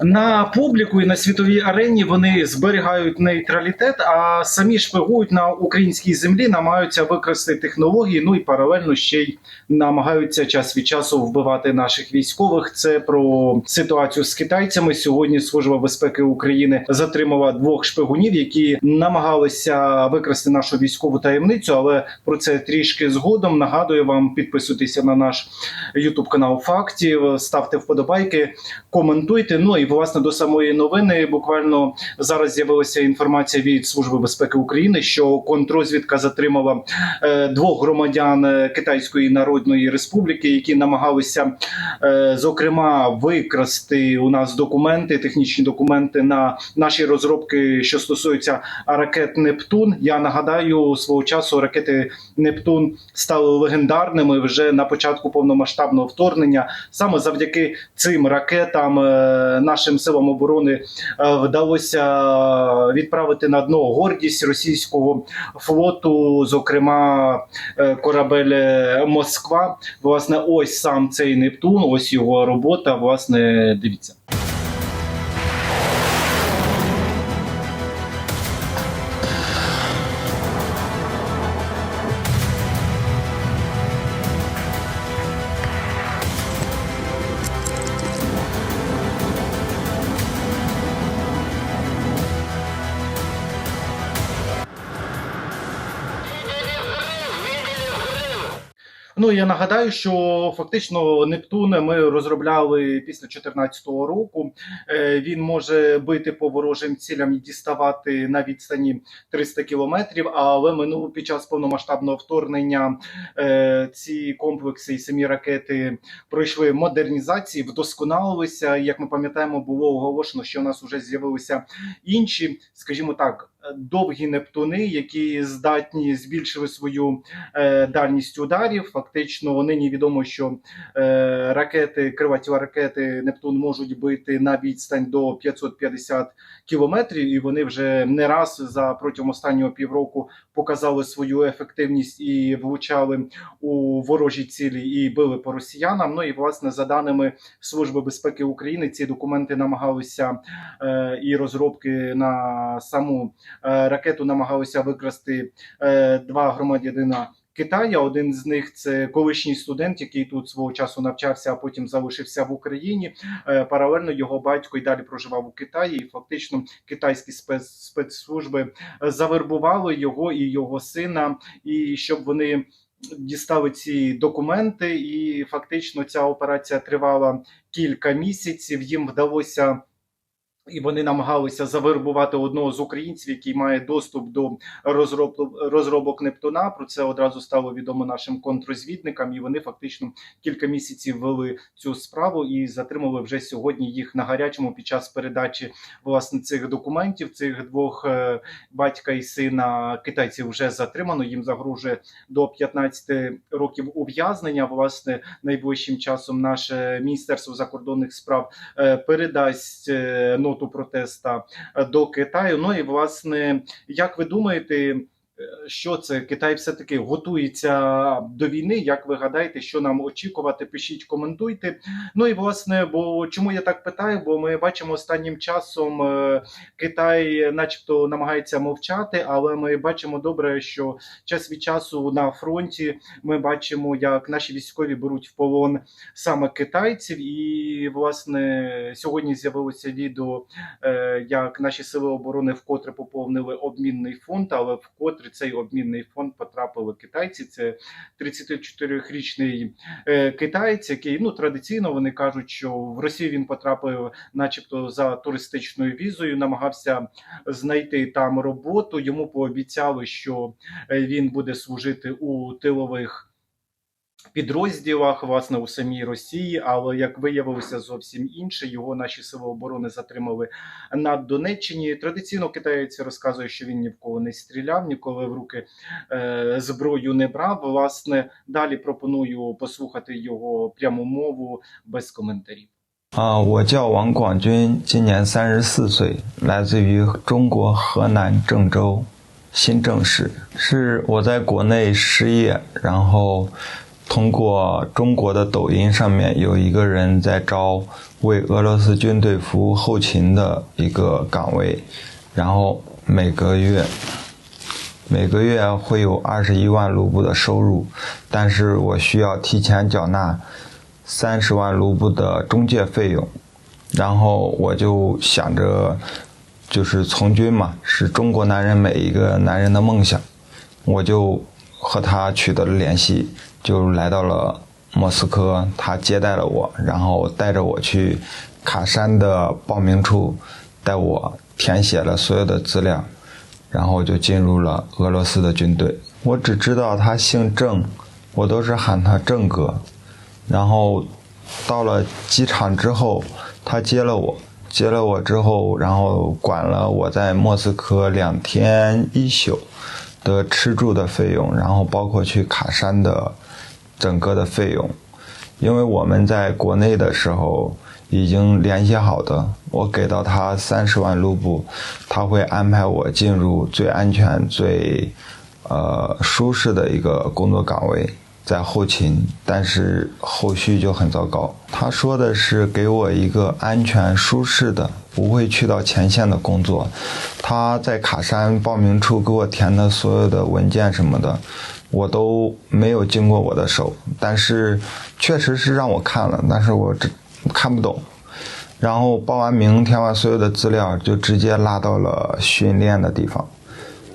На публіку і на світовій арені вони зберігають нейтралітет, а самі шпигують на українській землі, намагаються використати технології. Ну і паралельно ще й намагаються час від часу вбивати наших військових. Це про ситуацію з китайцями. Сьогодні Служба безпеки України затримала двох шпигунів, які намагалися викрасти нашу військову таємницю. Але про це трішки згодом. Нагадую вам підписуйтеся на наш Ютуб канал Фактів, ставте вподобайки, коментуйте. Ну і власне до самої новини. Буквально зараз з'явилася інформація від Служби безпеки України, що контрозвідка затримала е, двох громадян е, Китайської Народної Республіки, які намагалися е, зокрема викрасти у нас документи, технічні документи на наші розробки, що стосуються ракет Нептун. Я нагадаю, свого часу ракети Нептун стали легендарними вже на початку повномасштабного вторгнення. Саме завдяки цим ракетам е, нашим силам оборони е, вдалося відправити на дно гордість російського флоту, зокрема е, корабель е, Москва. Власне, ось сам цей Нептун, ось його робота. Власне, дивіться. Ну я нагадаю, що фактично Нептун ми розробляли після 2014 року. Е, Він може бити по ворожим цілям і діставати на відстані 300 кілометрів. Але минуло під час повномасштабного вторгнення е, ці комплекси і самі ракети пройшли модернізації, вдосконалилися. Як ми пам'ятаємо, було оголошено, що у нас вже з'явилися інші, скажімо так. Довгі нептуни, які здатні збільшили свою е, дальність ударів. Фактично, нині відомо, що е, ракети, криваті ракети Нептун можуть бити на відстань до 550 кілометрів, і вони вже не раз за протягом останнього півроку показали свою ефективність і влучали у ворожі цілі і били по росіянам. Ну і власне за даними Служби безпеки України, ці документи намагалися е, і розробки на саму ракету намагалися викрасти е, два громадянина. Китая. Один з них це колишній студент, який тут свого часу навчався, а потім залишився в Україні. Е, Паралельно його батько й далі проживав у Китаї. І фактично китайські спец, спецслужби завербували його і його сина, і щоб вони. Дістали ці документи, і фактично ця операція тривала кілька місяців. Їм вдалося і вони намагалися завербувати одного з українців, який має доступ до розроб... розробок Нептуна. Про це одразу стало відомо нашим контрозвідникам, і вони фактично кілька місяців вели цю справу і затримали вже сьогодні їх на гарячому під час передачі власне цих документів. Цих двох е, батька і сина китайців вже затримано. Їм загрожує до 15 років ув'язнення. Власне, найближчим часом наше міністерство закордонних справ е, передасть е, ноту протеста е, до Китаю. Ну і власне, як ви думаєте, що це Китай все таки готується до війни? Як ви гадаєте, що нам очікувати? Пишіть, коментуйте. Ну і власне, бо чому я так питаю? Бо ми бачимо останнім часом е, Китай, начебто, намагається мовчати, але ми бачимо добре, що час від часу на фронті ми бачимо, як наші військові беруть в полон саме китайців, і власне сьогодні з'явилося відео, е, як наші сили оборони вкотре поповнили обмінний фонд, але вкотре цей обмінний фонд потрапили китайці. Це 34-річний е, китаєць, який ну традиційно вони кажуть, що в Росію він потрапив, начебто, за туристичною візою, намагався знайти там роботу. Йому пообіцяли, що е, він буде служити у тилових підрозділах, власне, у самій Росії, але як виявилося зовсім інше, його наші сили оборони затримали на Донеччині. Традиційно китаєць розказує, що він ні в кого не стріляв, ніколи в руки е, зброю не брав. Власне, далі пропоную послухати його пряму мову без коментарів.啊，我叫王广军，今年三十四岁，来自于中国河南郑州新郑市。是我在国内失业，然后 通过中国的抖音上面有一个人在招为俄罗斯军队服务后勤的一个岗位，然后每个月每个月会有二十一万卢布的收入，但是我需要提前缴纳三十万卢布的中介费用，然后我就想着，就是从军嘛，是中国男人每一个男人的梦想，我就和他取得了联系，就来到了莫斯科，他接待了我，然后带着我去卡山的报名处，带我填写了所有的资料，然后就进入了俄罗斯的军队。我只知道他姓郑，我都是喊他郑哥。然后到了机场之后，他接了我，接了我之后，然后管了我在莫斯科两天一宿的吃住的费用，然后包括去卡山的整个的费用。因为我们在国内的时候已经联系好的，我给到他三十万卢布，他会安排我进入最安全、最呃舒适的一个工作岗位，在后勤，但是后续就很糟糕。他说的是给我一个安全、舒适的，不会去到前线的工作。他在卡山报名处给我填的所有的文件什么的，我都没有经过我的手，但是确实是让我看了，但是我这看不懂。然后报完名，填完所有的资料，就直接拉到了训练的地方，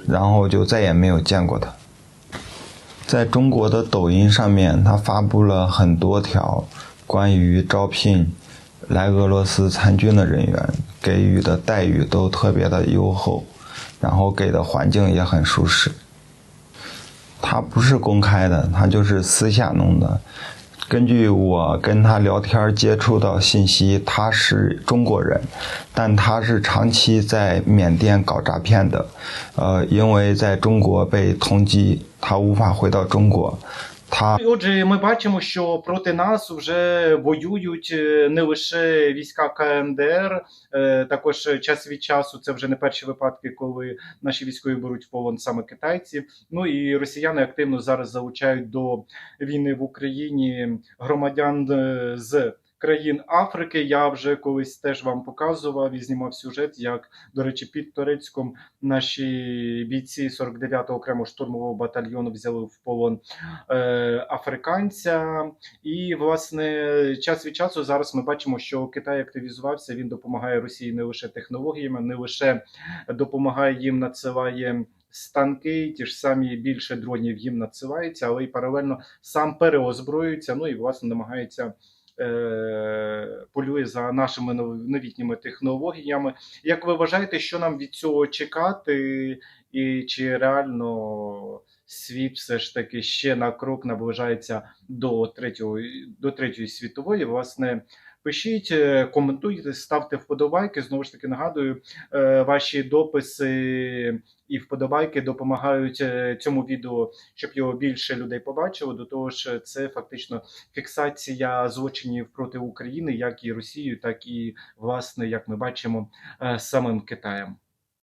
然后就再也没有见过他。在中国的抖音上面，他发布了很多条关于招聘来俄罗斯参军的人员，给予的待遇都特别的优厚，然后给的环境也很舒适。他不是公开的，他就是私下弄的。根据我跟他聊天接触到信息，他是中国人，但他是长期在缅甸搞诈骗的，呃，因为在中国被通缉，他无法回到中国，他 Отже, ми бачимо, що проти нас вже воюють е, не лише війська КНДР, е, також час від часу це вже не перші випадки, коли наші військові беруть в полон саме китайці. Ну і росіяни активно зараз залучають до війни в Україні громадян е, з. Країн Африки я вже колись теж вам показував і знімав сюжет, як, до речі, під Турецьком наші бійці 49-го окремого штурмового батальйону взяли в полон е, африканця. І, власне, час від часу зараз ми бачимо, що Китай активізувався. Він допомагає Росії не лише технологіями, не лише допомагає їм, надсилає. Станки, ті ж самі більше дронів їм надсилається, але й паралельно сам переозброюється. Ну і власне намагається полює за нашими нов- новітніми технологіями. Як ви вважаєте, що нам від цього чекати, і чи реально світ все ж таки ще на крок наближається до третього до третьої світової? Власне, пишіть, е, коментуйте, ставте вподобайки. Знову ж таки нагадую, е, ваші дописи і вподобайки допомагають е, цьому відео, щоб його більше людей побачило. До того ж, це фактично фіксація злочинів проти України, як і Росією, так і власне, як ми бачимо, самим Китаєм.